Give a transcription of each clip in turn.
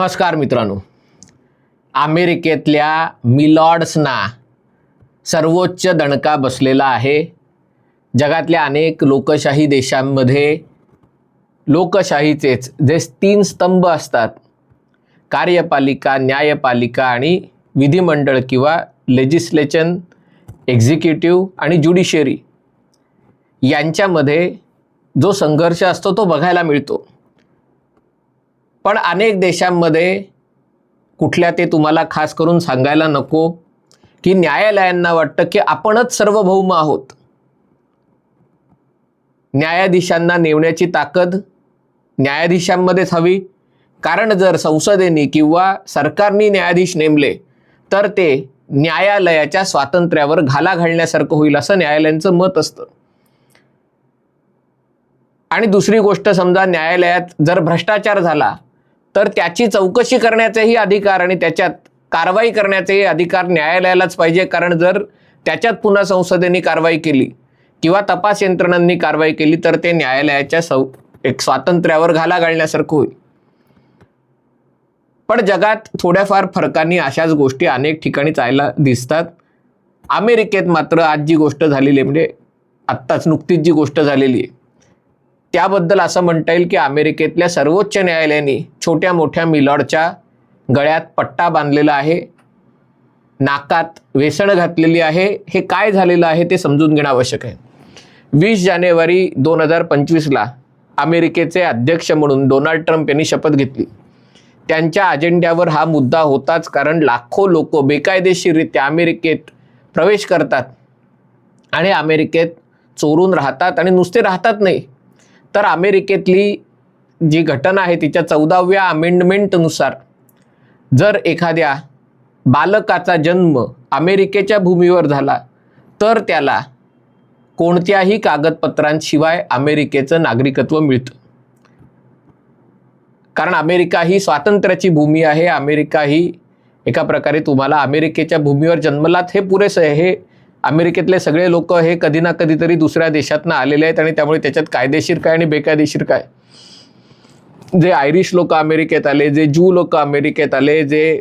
नमस्कार मित्रांनो. अमेरिकेतल्या मिलॉर्ड्सना सर्वोच्च दणका बसलेला आहे. जगातल्या अनेक लोकशाही देशांमध्ये लोकशाहीचेच जे तीन स्तंभ असतात कार्यपालिका न्यायपालिका आणि विधिमंडळ किंवा लेजिस्लेशन एक्झिक्युटिव्ह आणि ज्युडिशरी यांच्यामध्ये जो संघर्ष असतो तो बघायला मिळतो. पण अनेक देशांमध्ये कुठल्या ते तुम्हाला खास करून सांगायला नको की न्यायालयांना वाटतं की आपणच सार्वभौम आहोत. न्यायाधीशांना नेमण्याची ताकद न्यायाधीशांमध्येच हवी. कारण जर संसदेने किंवा सरकारने न्यायाधीश नेमले तर ते न्यायालयाच्या स्वातंत्र्यावर घाला घालण्यासारखं होईल असं न्यायालयांचं मत असतं. आणि दुसरी गोष्ट समजा न्यायालयात जर भ्रष्टाचार झाला तर त्याची चौकशी करण्याचेही अधिकार आणि त्याच्यात कारवाई करण्याचेही अधिकार न्यायालयालाच पाहिजे. कारण जर त्याच्यात पुन्हा संसदेने कारवाई केली किंवा तपास यंत्रणांनी कारवाई केली तर ते न्यायालयाच्या सौ एक स्वातंत्र्यावर घाला घालण्यासारखं होईल. पण जगात थोड्याफार फरकांनी अशाच गोष्टी अनेक ठिकाणी चायला दिसतात. अमेरिकेत मात्र आज जी गोष्ट झालेली आहे म्हणजे आत्ताच नुकतीच जी गोष्ट झालेली आहे त्याबद्दल असं म्हणता येईल की अमेरिकेतल्या सर्वोच्च न्यायालयाने छोट्या मोठ्या मिलॉडच्या गळ्यात पट्टा बांधलेला आहे नाकात वेसण घातलेली आहे. हे काय झालेलं आहे ते समजून घेणं आवश्यक आहे. वीस जानेवारी दोन हजार पंचवीसला अमेरिकेचे अध्यक्ष म्हणून डोनाल्ड ट्रम्प यांनी शपथ घेतली. त्यांच्या अजेंड्यावर हा मुद्दा होताच कारण लाखो लोक बेकायदेशीररित्या अमेरिकेत प्रवेश करतात आणि अमेरिकेत चोरून राहतात आणि नुसते राहतात नाही. तर अमेरिकेतली जी घटना आहे तिच्या चौदाव्या अमेंडमेंटनुसार जर एखाद्या बालकाचा जन्म अमेरिकेच्या भूमीवर झाला तर त्याला कोणत्याही कागदपत्रांशिवाय अमेरिकेचं नागरिकत्व मिळतं. कारण अमेरिका ही स्वातंत्र्याची भूमी आहे अमेरिका ही एका प्रकारे तुम्हाला अमेरिकेच्या भूमीवर जन्मलात हे पुरेसं आहे हे अमेरिकेतले सगळे लोक हे कधी ना कधीतरी दुसऱ्या देशातनं आलेले आहेत आणि त्यामुळे त्याच्यात कायदेशीर काय आणि बेकायदेशीर काय? जे आयरिश लोक अमेरिकेत आले जे जू लोक अमेरिकेत आले जे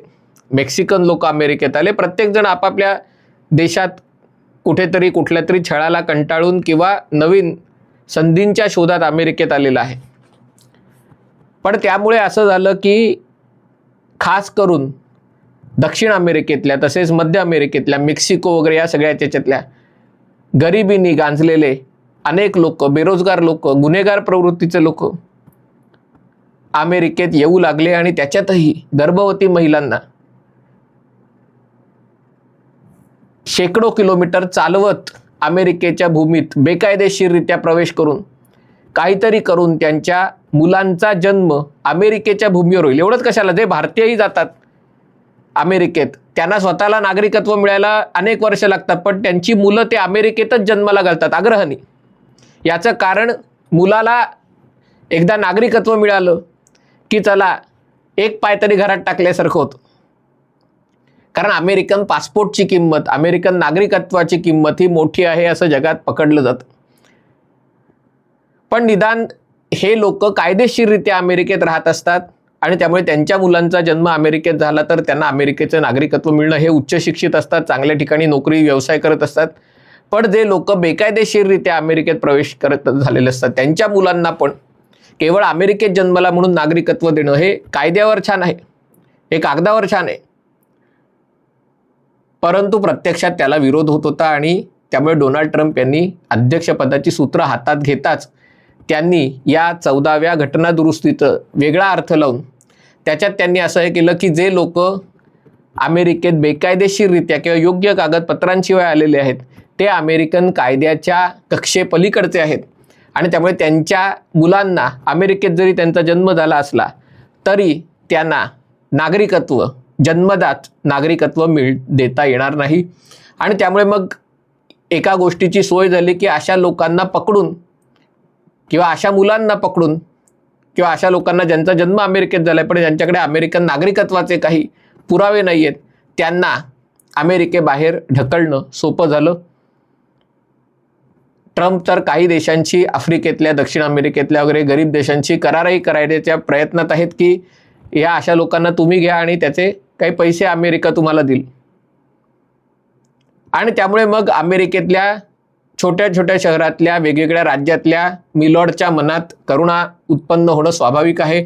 मेक्सिकन लोक अमेरिकेत आले प्रत्येकजण आपापल्या देशात कुठेतरी कुठल्या तरी छळाला कंटाळून किंवा नवीन संधींच्या शोधात अमेरिकेत आलेला आहे. पण त्यामुळे असं झालं की खास करून दक्षिण अमेरिकेतल्या तसेच मध्य अमेरिकेतल्या मेक्सिको वगैरे या सगळ्या त्याच्यातल्या गरिबीनी गांजलेले अनेक लोक बेरोजगार लोक गुन्हेगार प्रवृत्तीचे लोक अमेरिकेत येऊ लागले आणि त्याच्यातही गर्भवती महिलांना शेकडो किलोमीटर चालवत अमेरिकेच्या भूमीत बेकायदेशीररित्या प्रवेश करून काहीतरी करून त्यांच्या मुलांचा जन्म अमेरिकेच्या भूमीवर होईल. एवढंच कशाला? जे भारतीयही जातात अमेरिकेत. त्यांना स्वतःला नागरिकत्व मिळायला अनेक वर्ष लागतात पण त्यांची मुलं ते अमेरिकेतच जन्माला घालतात आग्रहाने. याचं कारण मुलाला एकदा नागरिकत्व मिळालं की चला एक पाय तरी घरात टाकल्यासारखं होतं. कारण अमेरिकन पासपोर्टची किंमत अमेरिकन नागरिकत्वाची किंमत ही मोठी आहे असं जगात पकडलं जातं. पण निदान हे लोक कायदेशीररित्या अमेरिकेत राहत असतात. आणि त्यामुळे त्यांच्या मुलांचा जन्म अमेरिकेत झाला तर त्यांना अमेरिकेचं नागरिकत्व मिळणं हे उच्च शिक्षित असतात चांगल्या ठिकाणी नोकरी व्यवसाय करत असतात. पण जे लोक बेकायदेशीररित्या अमेरिकेत प्रवेश करत झालेले असतात त्यांच्या मुलांना पण केवळ अमेरिकेत जन्मला म्हणून नागरिकत्व देणं हे कायद्यावर छान आहे. हे कागदावर छान आहे. परंतु प्रत्यक्षात त्याला विरोध होत होता आणि त्यामुळे डोनाल्ड ट्रम्प यांनी अध्यक्षपदाची सूत्र हातात घेताच त्यांनी या चौदाव्या घटना दुरुस्तीचं वेगळा अर्थ लावून त्याच्यात त्यांनी असं हे केलं की जे लोक अमेरिकेत बेकायदेशीररित्या किंवा योग्य कागदपत्रांशिवाय आलेले आहेत ते अमेरिकन कायद्याच्या कक्षेपलीकडचे आहेत. आणि त्यामुळे त्यांच्या मुलांना अमेरिकेत जरी त्यांचा जन्म झाला असला तरी त्यांना नागरिकत्व जन्मदात नागरिकत्व मिळ देता येणार नाही. आणि त्यामुळे मग एका गोष्टीची सोय झाली की अशा लोकांना पकडून किंवा अशा मुलांना पकडून किंवा अशा लोकांना ज्यांचा जन्म अमेरिकेत झाला आहे पण ज्यांच्याकडे अमेरिकन नागरिकत्वाचे काही पुरावे नाही आहेत त्यांना अमेरिकेबाहेर ढकलणं सोपं झालं. ट्रम्प तर काही देशांची आफ्रिकेतल्या दक्षिण अमेरिकेतल्या वगैरे गरीब देशांची करारही करायच्या प्रयत्नात आहेत की या अशा लोकांना तुम्ही घ्या आणि त्याचे काही पैसे अमेरिका तुम्हाला देईल. आणि त्यामुळे मग अमेरिकेतल्या छोट्या छोट्या शहरातल्या वेगवेगळ्या राज्यातल्या मिलॉडच्या मनात करुणा उत्पन्न होणं स्वाभाविक आहे.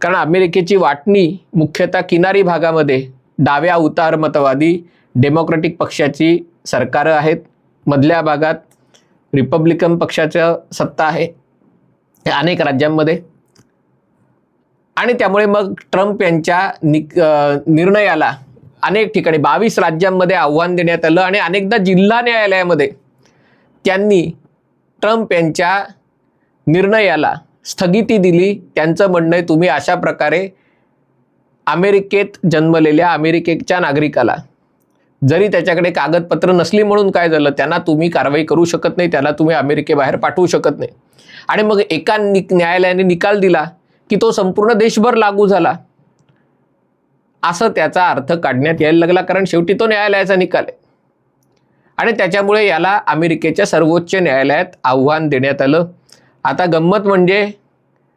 कारण अमेरिकेची वाटणी मुख्यतः किनारी भागामध्ये डाव्या उतारमतवादी डेमोक्रॅटिक पक्षाची सरकारं आहेत. मधल्या भागात रिपब्लिकन पक्षाचं सत्ता आहे. अनेक राज्यांमध्ये. आणि त्यामुळे मग ट्रम्प यांच्या निक निर्णयाला अनेक ठिकाणी बावीस राज्यांमध्ये आव्हान देण्यात आलं आणि अनेकदा जिल्हा न्यायालयामध्ये त्यांनी ट्रम्प यांच्या निर्णयाला स्थगिती दिली. त्यांचं म्हणणं आहे तुम्ही अशा प्रकारे अमेरिकेत जन्मलेल्या अमेरिकेच्या नागरिकाला जरी त्याच्याकडे कागदपत्र नसली म्हणून काय झालं त्यांना तुम्ही कारवाई करू शकत नाही त्याला तुम्ही अमेरिकेबाहेर पाठवू शकत नाही. आणि मग एका नि न्यायालयाने निकाल दिला की तो संपूर्ण देशभर लागू झाला. असं त्याचा अर्थ काढण्यात यायला लागला कारण शेवटी तो न्यायालयाचा निकाल आहे. आणि त्याच्यामुळे याला अमेरिकेच्या सर्वोच्च न्यायालयात आव्हान देण्यात आलं. आता गंमत म्हणजे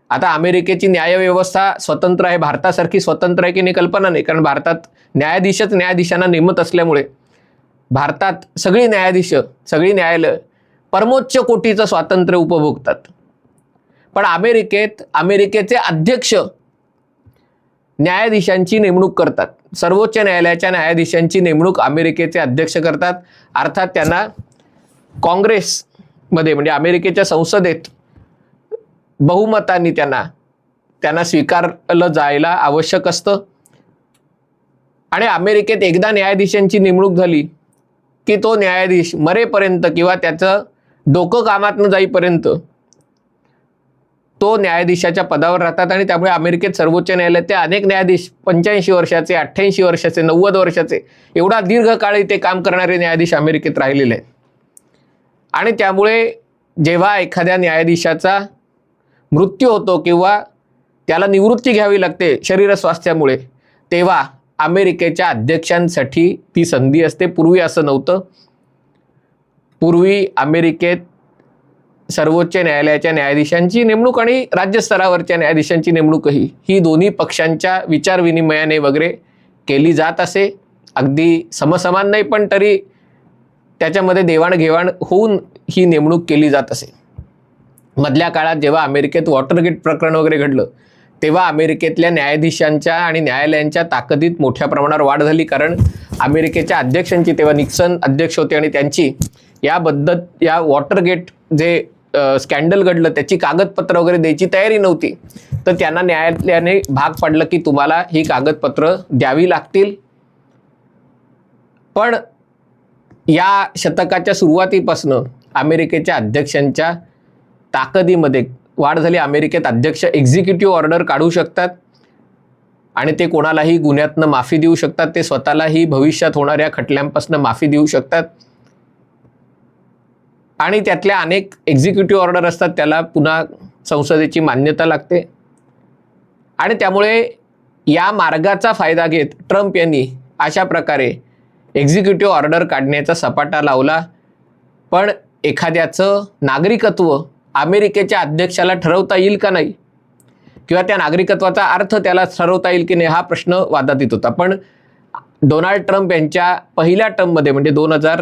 आता अमेरिकेची न्यायव्यवस्था स्वतंत्र आहे भारतासारखी स्वतंत्र आहे की नाही कल्पना नाही कारण भारतात न्यायाधीशच न्यायाधीशांना नेमत असल्यामुळे. भारतात सगळी न्यायाधीश सगळी न्यायालय परमोच्च कोटीचं स्वातंत्र्य उपभोगतात. पण अमेरिकेत अमेरिकेचे अध्यक्ष न्यायाधीशांची नेमणूक करतात. सर्वोच्च न्यायालयाच्या न्यायाधीशांची नेमणूक अमेरिकेचे अध्यक्ष करतात. अर्थात त्यांना काँग्रेसमध्ये म्हणजे अमेरिकेच्या संसदेत बहुमतांनी त्यांना त्यांना स्वीकारलं जायला आवश्यक असतं. आणि अमेरिकेत एकदा न्यायाधीशांची नेमणूक झाली की तो न्यायाधीश मरेपर्यंत किंवा त्याचं डोकं कामातनं जाईपर्यंत तो न्यायाधीशाच्या पदावर राहतात आणि त्यामुळे अमेरिकेत सर्वोच्च न्यायालयात ते अनेक न्यायाधीश पंच्याऐंशी वर्षाचे अठ्ठ्याऐंशी वर्षाचे नव्वद वर्षाचे एवढा दीर्घकाळ इथे काम करणारे न्यायाधीश अमेरिकेत राहिलेले आहेत. आणि त्यामुळे जेव्हा एखाद्या न्यायाधीशाचा मृत्यू होतो किंवा त्याला निवृत्ती घ्यावी लागते शरीर स्वास्थ्यामुळे तेव्हा अमेरिकेच्या अध्यक्षांसाठी ती संधी असते. पूर्वी असं नव्हतं. पूर्वी अमेरिकेत सर्वोच्च न्यायालयाच्या न्यायाधीशांची नेमणूक आणि राज्यस्तरावरच्या न्यायाधीशांची नेमणूकही. ही दोन्ही पक्षांच्या विचारविनिमयाने वगैरे केली जात असे. अगदी समसमान नाही पण तरी त्याच्यामध्ये देवाणघेवाण होऊन ही नेमणूक केली जात असे. मधल्या काळात जेव्हा अमेरिकेत वॉटरगेट प्रकरण वगैरे घडलं तेव्हा अमेरिकेतल्या न्यायाधीशांच्या आणि न्यायालयांच्या ताकदीत मोठ्या प्रमाणावर वाढ झाली कारण अमेरिकेच्या अध्यक्षांची तेव्हा निक्सन अध्यक्ष होते आणि त्यांची याबद्दल या वॉटरगेट जे स्कॅन्डल घडलं त्याची कागदपत्र वगैरे द्यायची तयारी नव्हती. तर त्यांना न्यायालयाने भाग पाडलं की तुम्हाला ही कागदपत्र द्यावी लागतील. पण या शतकाच्या सुरुवातीपासनं अमेरिकेच्या अध्यक्षांच्या ताकदीमध्ये वाढ झाली. अमेरिकेत अध्यक्ष एक्झिक्युटिव्ह ऑर्डर काढू शकतात आणि ते कोणालाही गुन्ह्यातनं माफी देऊ शकतात. ते स्वतःलाही भविष्यात होणाऱ्या खटल्यांपासून माफी देऊ शकतात. आणि त्यातल्या अनेक एक्झिक्युटिव्ह ऑर्डर असतात त्याला पुन्हा संसदेची मान्यता लागते. आणि त्यामुळे या मार्गाचा फायदा घेत ट्रम्प यांनी अशा प्रकारे एक्झिक्युटिव्ह ऑर्डर काढण्याचा सपाटा लावला. पण एखाद्याचं नागरिकत्व अमेरिकेच्या अध्यक्षाला ठरवता येईल का नाही? किंवा त्या नागरिकत्वाचा अर्थ त्याला ठरवता येईल की नाही हा प्रश्न वादात येत होता. पण डोनाल्ड ट्रम्प यांच्या पहिल्या टर्ममध्ये म्हणजे दोन हजार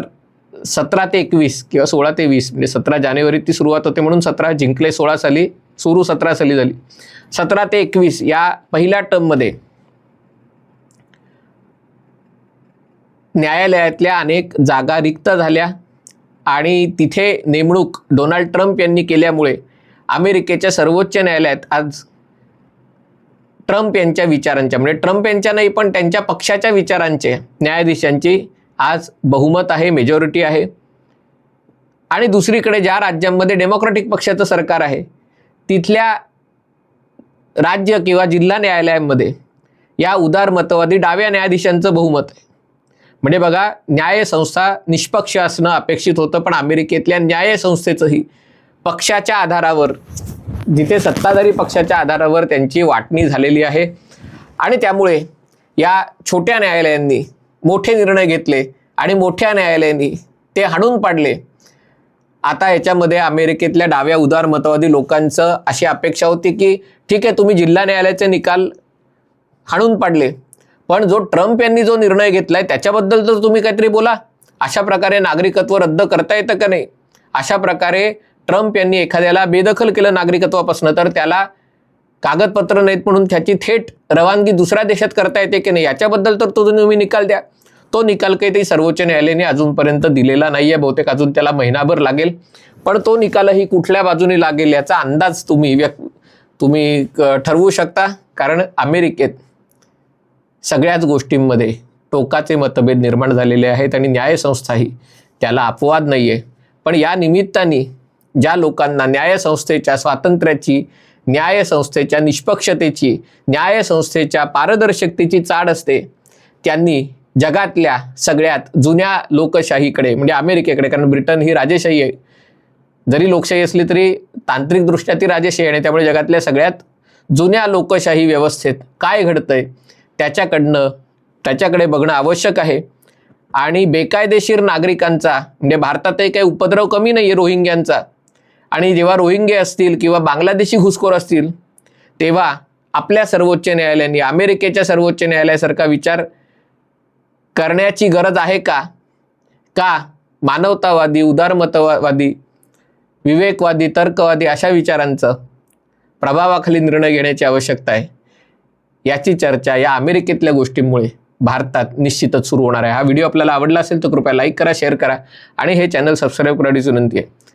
सतरा ते एकवीस किंवा सोळा ते वीस म्हणजे सतरा जानेवारी ती सुरुवात होते म्हणून सतरा जिंकले सोळा साली सुरू सतरा साली झाली. सतरा ते एकवीस या पहिल्या टर्ममध्ये न्यायालयातल्या अनेक जागा रिक्त झाल्या आणि तिथे नेमणूक डोनाल्ड ट्रम्प यांनी केल्यामुळे अमेरिकेच्या सर्वोच्च न्यायालयात आज ट्रम्प यांच्या विचारांच्या म्हणजे ट्रम्प यांच्या नाही पण त्यांच्या पक्षाच्या विचारांचे न्यायाधीशांची आज बहुमत आहे मेजॉरिटी आहे. आणि दुसरीकडे ज्या राज्यांमध्ये डेमोक्रॅटिक पक्षाचं सरकार आहे तिथल्या राज्य किंवा जिल्हा न्यायालयांमध्ये या उदारमतवादी डाव्या न्यायाधीशांचं बहुमत आहे. म्हणजे बघा न्यायसंस्था निष्पक्ष असणं अपेक्षित होतं पण अमेरिकेतल्या न्यायसंस्थेचंही पक्षाच्या आधारावर जिथे सत्ताधारी पक्षाच्या आधारावर त्यांची वाटणी झालेली आहे. आणि त्यामुळे या छोट्या न्यायालयांनी मोठे निर्णय घेतले आणि मोठ्या न्यायालयाने ते हाणून पाडले. आता याच्यामध्ये अमेरिकेतल्या डाव्या उदारमतवादी लोकांचं अशी अपेक्षा होती की ठीक आहे तुम्ही जिल्हा न्यायालयाचे निकाल हाणून पाडले. पण जो ट्रम्प यांनी जो निर्णय घेतला आहे त्याच्याबद्दल तर तुम्ही काहीतरी बोला. अशा प्रकारे नागरिकत्व रद्द करता येतं का नाही? अशा प्रकारे ट्रम्प यांनी एखाद्याला बेदखल केलं नागरिकत्वापासून तर त्याला कागदपत्र नाहीत म्हणून त्याची थेट रवानगी दुसऱ्या देशात करता येते की नाही याच्याबद्दल तर तो तुम्ही निकाल द्या. तो निकाल काही ते सर्वोच्च न्यायालयाने अजूनपर्यंत दिलेला नाही आहे बहुतेक अजून त्याला महिनाभर लागेल. पण तो निकालही कुठल्या बाजूने लागेल याचा अंदाज तुम्ही व्यक्त तुम्ही क- ठरवू शकता. कारण अमेरिकेत सगळ्याच गोष्टींमध्ये टोकाचे मतभेद निर्माण झालेले आहेत आणि न्यायसंस्थाही त्याला अपवाद नाही आहे पण या निमित्ताने ज्या लोकांना न्यायसंस्थेच्या स्वातंत्र्याची न्यायसंस्थेच्या निष्पक्षतेची न्यायसंस्थेच्या पारदर्शकतेची चाड असते. त्यांनी जगातल्या सगळ्यात जुन्या लोकशाहीकडे म्हणजे अमेरिकेकडे कारण ब्रिटन ही राजेशाही आहे. जरी लोकशाही असली तरी तांत्रिकदृष्ट्या ती राजेशाही आहे आणि त्यामुळे जगातल्या सगळ्यात जुन्या लोकशाही व्यवस्थेत काय घडतंय त्याच्याकडनं त्याच्याकडे बघणं आवश्यक आहे. आणि बेकायदेशीर नागरिकांचा म्हणजे भारतातही काही उपद्रव कमी नाही आहे रोहिंग्यांचा आणि जेव्हा रोहिंगे असतील किंवा बांगलादेशी घुसखोर असतील तेव्हा आपल्या सर्वोच्च न्यायालयाने अमेरिकेच्या सर्वोच्च न्यायालयासारखा विचार करण्याची गरज आहे का? का मानवतावादी उदारमतवादी विवेकवादी तर्कवादी अशा विचारांचं प्रभावाखाली निर्णय घेण्याची आवश्यकता आहे? याची चर्चा या अमेरिकेतल्या गोष्टींमुळे भारतात निश्चितच सुरू होणार आहे. हा व्हिडिओ आपल्याला आवडला असेल तर कृपया लाईक करा शेअर करा आणि हे चॅनल सबस्क्राईब करण्याची विनंती आहे.